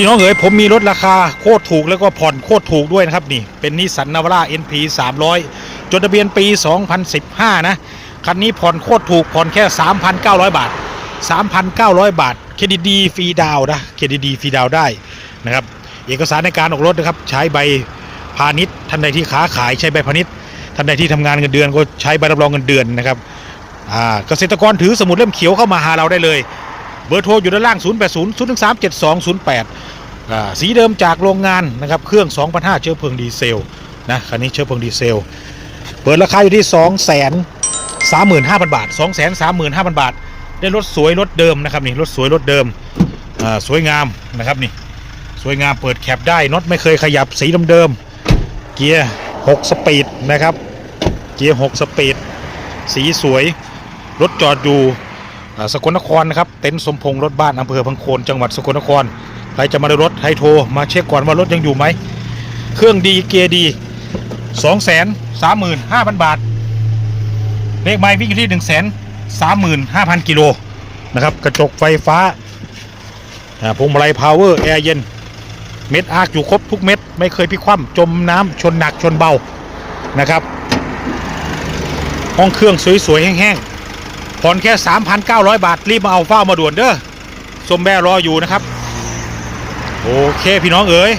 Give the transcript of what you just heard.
พี่น้องเอ๋ยผมมีรถราคาโคตรถูกแล้วก็ผ่อนโคตรถูกด้วยนะครับนี่ เป็นนิสสันนาวาร่า NP 300 จดทะเบียนปี 2015 นะ คันนี้ผ่อนโคตรถูกผ่อนแค่ 3,900 บาท 3,900 บาท เครดิตดีฟรีดาวนะ เครดิตดีฟรีดาวได้นะครับ เอกสารในการออกรถนะครับใช้ใบพาณิชย์ท่านใดที่ค้าขายใช้ใบพาณิชย์ท่านใดที่ทำงานเงินเดือนก็ใช้ใบรับรองเงินเดือนนะครับอ่าเกษตรกรถือสมุดเล่มเขียวเข้ามาหาเราได้เลย เบอร์โทรอยู่ด้านล่าง 0 8 0 0 1 3 7 2 0 8 สีเดิมจากโรงงานนะครับ เครื่อง 2,500 เชื้อเพลิงดีเซลนะคันนี้เชื้อเพลิงดีเซล เปิดราคาอยู่ที่ 2 3 5 0 0 0 บาท 2 3 5 0 0 0 บาท ได้รถสวยรถเดิมนะครับนี่รถสวยรถเดิมอ่าสวยงามนะครับนี่สวยงามเปิดแคปได้น็อตไม่เคยขยับสีเดิมๆเกียร์ 6 สปีดนะครับ เกียร์ 6 สปีดสีสวยรถจอดอยู่ สกลนครนะครับเต็นท์สมพงษ์รถบ้านอำเภอพังโคนจังหวัดสกลนครใครจะมาด้รถให้โทรมาเช็คก่อนว่ารถยังอยู่ไหมเครื่องดีเกียร์ดี2 3 5 0 0 0บาทเลขไม้วิ่งอยู่ที่1 3 5 0 0 0กิโลนะครับกระจกไฟฟ้าอ่าพวงมาลัยพาวเวอร์แอร์เย็นเม็ดอาร์คอยู่ครบทุกเม็ด ไม่เคยพิคว่ำจมน้ำชนหนักชนเบานะครับห้องเครื่องสวยๆแห้งๆ ผ่อนแค่ 3,900 บาท รีบมาเอาเฝ้ามาด่วนเด้อสมแบรออยู่นะครับ โอเคพี่น้องเอ๋ย